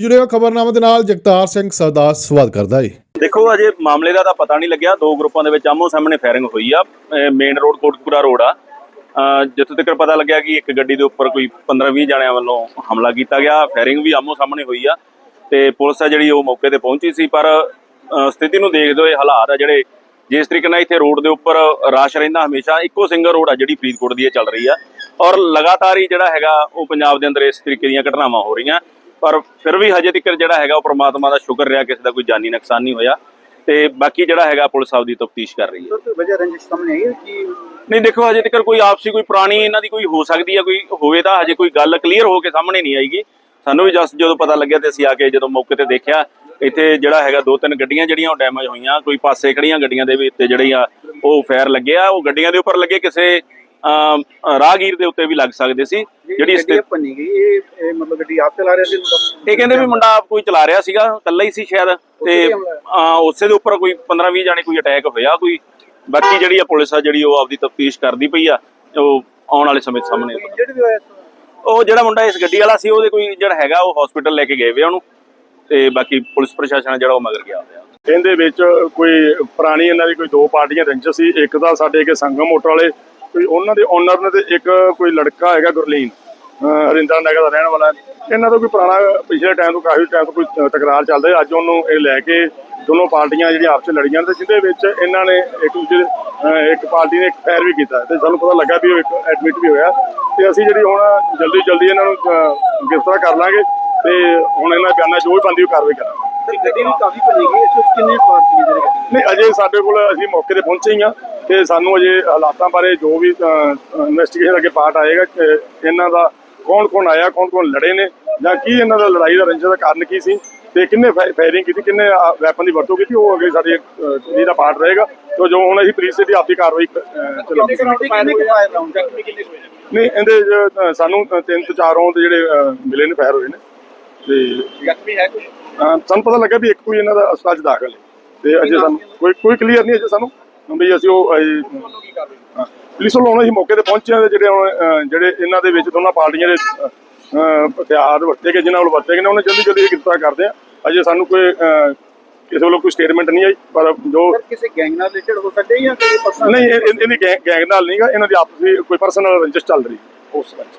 ਜੁੜਿਓ ਖਬਰਨਾਮਾ ਦੇ ਨਾਲ, ਜਗਤਾਰ ਸਿੰਘ ਸਰਦਾਰ ਸਵਾਲ ਕਰਦਾ ਹੈ ਦੇਖੋ, ਅਜੇ ਮਾਮਲੇ ਦਾ ਤਾਂ ਪਤਾ ਨਹੀਂ ਲੱਗਿਆ। ਦੋ ਗਰੁੱਪਾਂ ਦੇ ਵਿੱਚ ਆਮੋ ਸਾਹਮਣੇ ਫਾਇਰਿੰਗ ਹੋਈ ਆ। ਮੇਨ ਰੋਡ ਕੋਟਕਪੂਰਾ ਰੋਡ ਆ। ਜਿੱਥੋਂ ਤੱਕ ਪਤਾ ਲੱਗਿਆ ਕਿ ਇੱਕ ਗੱਡੀ ਦੇ ਉੱਪਰ ਕੋਈ 15-20 ਜਣਿਆਂ ਵੱਲੋਂ ਹਮਲਾ ਕੀਤਾ ਗਿਆ ਫਾਇਰਿੰਗ ਵੀ ਆਮੋ ਸਾਹਮਣੇ ਹੋਈ ਆ। ਤੇ ਪੁਲਿਸ ਆ ਜਿਹੜੀ, ਉਹ ਮੌਕੇ ਤੇ ਪਹੁੰਚੀ ਸੀ, ਪਰ ਸਥਿਤੀ ਨੂੰ ਦੇਖਦੇ ਹੋਏ ਹਾਲਾਤ ਆ ਜਿਹੜੇ, ਜਿਸ ਤਰੀਕੇ ਨਾਲ ਇੱਥੇ ਰੋਡ ਦੇ ਉੱਪਰ ਰਸ਼ ਰਹਿੰਦਾ ਹਮੇਸ਼ਾ, ਇੱਕੋ ਸਿੰਗਲ ਰੋਡ ਆ ਜਿਹੜੀ ਫਰੀਦਕੋਟ ਦੀ ਇਹ ਚੱਲ ਰਹੀ ਆ। ਔਰ ਲਗਾਤਾਰ ਹੀ ਜਿਹੜਾ ਹੈਗਾ, ਉਹ ਪੰਜਾਬ ਦੇ ਅੰਦਰ ਇਸ ਤਰੀਕੇ ਦੀਆਂ ਘਟਨਾਵਾਂ ਹੋ ਰਹੀਆਂ। ਪਰ ਫਿਰ ਵੀ ਹਜੇ ਤੱਕ ਜਿਹੜਾ ਹੈਗਾ ਉਹ ਪ੍ਰਮਾਤਮਾ ਦਾ ਸ਼ੁਕਰ ਰਿਹਾ ਕਿਸੇ ਦਾ ਕੋਈ ਜਾਨੀ ਨੁਕਸਾਨ ਨਹੀਂ ਹੋਇਆ। ਤੇ ਬਾਕੀ ਜਿਹੜਾ ਹੈਗਾ ਪੁਲਿਸ ਆਪਦੀ ਤਫਤੀਸ਼ ਕਰ ਰਹੀ ਹੈ। ਸਰ ਵਜ੍ਹਾ ਰੰਜਿਸ਼ ਸਾਹਮਣੇ ਆਈ ਹੈ ਕਿ ਨਹੀਂ ਦੇਖੋ ਹਜੇ ਤੱਕ ਕੋਈ ਆਪਸੀ ਕੋਈ ਪੁਰਾਣੀ ਇਹਨਾਂ ਦੀ ਕੋਈ ਹੋ ਸਕਦੀ ਹੈ ਕੋਈ ਹੋਵੇ ਤਾਂ ਹਜੇ ਕੋਈ ਗੱਲ ਕਲੀਅਰ ਹੋ ਕੇ ਸਾਹਮਣੇ ਨਹੀਂ ਆਏਗੀ। ਸਾਨੂੰ ਵੀ ਜਸ ਜਦੋਂ ਪਤਾ ਲੱਗਿਆ ਤੇ ਅਸੀਂ ਆ ਕੇ ਜਦੋਂ ਮੌਕੇ ਤੇ ਦੇਖਿਆ ਇੱਥੇ ਜਿਹੜਾ ਹੈਗਾ ਦੋ ਤਿੰਨ ਗੱਡੀਆਂ ਜਿਹੜੀਆਂ ਉਹ ਡੈਮੇਜ ਹੋਈਆਂ ਕੋਈ ਪਾਸੇ ਖੜੀਆਂ ਗੱਡੀਆਂ ਦੇ ਵੀ ਉੱਤੇ ਜਿਹੜੀਆਂ ਉਹ ਫਾਇਰ ਲੱਗੇ ਆ ਉਹ ਗੱਡੀਆਂ ਦੇ ਉੱਪਰ ਲੱਗੇ ਕਿਸੇ ਰਾਹਗੀਰ ਦੇ ਉੱਤੇ ਵੀ ਲੱਗ ਸਕਦੇ ਸੀ ਜਿਹੜੀ ਗੱਡੀ ਭੰਨੀ ਗਈ ਇਹ ਮਤਲਬ ਗੱਡੀ ਆਪ ਚਲਾ ਰਿਹਾ ਸੀ ਇਹ ਕਹਿੰਦੇ ਵੀ ਮੁੰਡਾ ਆਪ ਕੋਈ ਚਲਾ ਰਿਹਾ ਸੀਗਾ ਇਕੱਲਾ ਹੀ ਸੀ ਸ਼ਾਇਦ ਤੇ ਉਸੇ ਦੇ ਉੱਪਰ ਕੋਈ 15-20 ਜਾਣੇ ਕੋਈ ਅਟੈਕ ਹੋਇਆ ਕੋਈ। ਬਾਕੀ ਜਿਹੜੀ ਆ ਪੁਲਿਸ ਆ ਜਿਹੜੀ ਉਹ ਆਪਦੀ ਤਫਤੀਸ਼ ਕਰਦੀ ਪਈ ਆ ਉਹ ਆਉਣ ਵਾਲੇ ਸਮੇਂ ਸਾਹਮਣੇ। ਉਹ ਜਿਹੜਾ ਮੁੰਡਾ ਇਸ ਗੱਡੀ ਵਾਲਾ ਸੀ ਉਹਦੇ ਕੋਈ ਜਿਹੜਾ ਹੈਗਾ ਉਹ ਹਸਪੀਟਲ ਲੈ ਕੇ ਗਏ ਵੇ ਉਹਨੂੰ ਤੇ ਬਾਕੀ ਪੁਲਿਸ ਪ੍ਰਸ਼ਾਸਨ ਜਿਹੜਾ ਉਹ ਮਗਰ ਗਿਆ ਹੋਇਆ। ਇਹਦੇ ਵਿੱਚ ਕੋਈ ਪੁਰਾਣੀ ਇਹਨਾਂ ਦੀ ਕੋਈ ਦੋ ਪਾਰਟੀਆਂ ਰੰਜਿਸ਼ ਸੀ, ਇੱਕ ਤਾਂ ਸਾਡੇ ਕੇ ਸੰਗਮ ਮੋਟਰ ਵਾਲੇ, ਕੋਈ ਉਹਨਾਂ ਦੇ ਓਨਰ ਨੇ ਤੇ ਇੱਕ ਕੋਈ ਲੜਕਾ ਹੈਗਾ ਗੁਰਲੀਨ, ਅਹ ਨਗਰ ਦਾ ਰਹਿਣ ਵਾਲਾ। ਇਹਨਾਂ ਦਾ ਕੋਈ ਪੁਰਾਣਾ ਪਿਛਲੇ ਟਾਈਮ ਤੋਂ ਕਾਫੀ ਟਾਈਮ ਤੋਂ ਕੋਈ ਤਕਰਾਰ ਚੱਲਦਾ ਅੱਜ ਉਹਨੂੰ ਇਹ ਲੈ ਕੇ ਦੋਨੋਂ ਪਾਰਟੀਆਂ ਜਿਹੜੀਆਂ ਆਪਸ ਵਿੱਚ ਲੜੀਆਂ ਤੇ ਜਿਹਦੇ ਵਿੱਚ ਇਹਨਾਂ ਨੇ ਇੱਕ ਦੂਜੇ ਇੱਕ ਪਾਰਟੀ ਨੇ ਇੱਕ ਫਾਇਰ ਵੀ ਕੀਤਾ ਤੇ ਸਾਨੂੰ ਪਤਾ ਲੱਗਾ ਵੀ ਉਹ ਇੱਕ ਐਡਮਿਟ ਵੀ ਹੋਇਆ। ਤੇ ਅਸੀਂ ਜਿਹੜੀ ਹੁਣ ਜਲਦੀ ਜਲਦੀ ਇਹਨਾਂ ਨੂੰ ਗ੍ਰਿਫਤਾਰ ਕਰ ਲਾਂਗੇ ਤੇ ਹੁਣ ਇਹਨਾਂ ਬਿਆਨਾਂ ਜੋ ਵੀ ਬੰਦੀ ਉਹ ਕਾਰਵਾਈ ਕਰਾਂਗੇ। ਗੱਡੀ ਵੀ ਕਾਫੀ ਭੰਨੀ ਗਈ ਇਸ ਵਿੱਚ ਕਿੰਨੇ ਸਵਾਰ ਸੀ ਜਿਹੜੇ ਗੱਡੀ ਨਹੀਂ ਅਜੇ ਸਾਡੇ ਕੋਲ ਅਸੀਂ ਮੌਕੇ ਤੇ ਪਹੁੰਚੇ ਹੀ ਆ ਤੇ ਸਾਨੂੰ ਅਜੇ ਹਾਲਾਤਾਂ ਬਾਰੇ ਜੋ ਵੀ ਇਨਵੈਸਟੀਗੇਸ਼ਨ ਅੱਗੇ ਪਾਰਟ ਆਏਗਾ ਇਹਨਾਂ ਦਾ ਕੌਣ ਕੌਣ ਆਇਆ ਕੌਣ ਕੌਣ ਲੜੇ ਨੇ ਜਾਂ ਕੀ ਇਹਨਾਂ ਦਾ ਲੜਾਈ ਦਾ ਰੰਜਿਸ਼ ਦਾ ਕਾਰਨ ਕੀ ਸੀ ਤੇ ਕਿੰਨੇ ਫਾਇਰਿੰਗ ਕੀਤੀ ਕਿੰਨੇ ਵੈਪਨ ਦੀ ਵਰਤੋਂ ਕੀਤੀ ਉਹ ਅੱਗੇ ਸਾਡੇ ਅਹ, ਦਾ ਪਾਰਟ ਰਹੇਗਾ। ਤੇ ਜੋ ਹੁਣ ਅਸੀਂ ਪੁਲਿਸ ਦੀ ਆਪਦੀ ਕਾਰਵਾਈ ਚਲਾਉਂਦੇ? ਨਹੀਂ ਇਹਦੇ ਸਾਨੂੰ ਤਿੰਨ ਤੋਂ ਚਾਰ ਰੌਂਦ ਜਿਹੜੇ ਮਿਲੇ ਨੇ ਫਾਇਰ ਹੋਏ ਨੇ। ਤੇ ਜ਼ਖਮੀ ਹੈ ਕੋਈ? ਅਹ, ਸਾਨੂੰ ਪਤਾ ਲੱਗਾ ਵੀ ਇੱਕ ਕੋਈ ਇਹਨਾਂ ਦਾ ਹਸਪਤਾਲ 'ਚ ਦਾਖਲ ਹੈ। ਤੇ ਅਜੇ ਸਾਨੂੰ ਕੋਈ ਕੋਈ ਕਲੀਅਰ ਨਹੀਂ ਅਜੇ ਸਾਨੂੰ। ਵੀ ਅਸੀਂ ਉਹ ਅਜੇ ਤੁਹਾਨੂੰ ਕੀ ਕਰਦੇ ਹਾਂ। ਪੁਲਿਸ ਵੱਲੋਂ ਹੁਣ ਅਸੀਂ ਮੌਕੇ ਤੇ ਪਹੁੰਚੇ ਹਾਂ ਤੇ ਜਿਹੜੇ ਹੁਣ ਅਹ, ਜਿਹੜੇ ਇਹਨਾਂ ਦੇ ਵਿੱਚ ਦੋਨਾਂ ਪਾਰਟੀਆਂ ਦੇ ਅਹ, ਅਹ, ਹਥਿਆਰ ਵਰਤੇ ਗਏ ਜਿਨ੍ਹਾਂ ਵੱਲੋਂ ਵਰਤੇ ਗਏ ਨੇ ਉਹਨੇ ਜਲਦੀ ਜਲਦੀ ਇਹ ਗ੍ਰਿਫਤਾਰ ਕਰਦੇ ਆ ਅਜੇ ਸਾਨੂੰ ਕੋਈ ਅਹ, ਕਿਸੇ ਵੱਲੋਂ ਕੋਈ ਸਟੇਟਮੈਂਟ ਨਹੀਂ ਆਈ ਪਰ ਜੋ ਸਰ ਕਿਸੇ ਗੈਂਗ ਨਾਲ ਰਿਲੇਟਡ ਹੋ ਸਕਦੇ ਜਾਂ ਕੋਈ ਪਰਸਨਲ ਨਹੀਂ ਇਹ- ਇਹ- ਇਹਦੀ ਗੈਂਗ ਨਾਲ ਨਹੀਂਗਾ ਇਹਨਾਂ ਦੀ ਆਪਸੀ ਕੋਈ ਪਰਸਨਲ ਰੰਜਿਸ਼ ਚੱਲ ਰਹੀ ਉਸ ਵਿੱਚ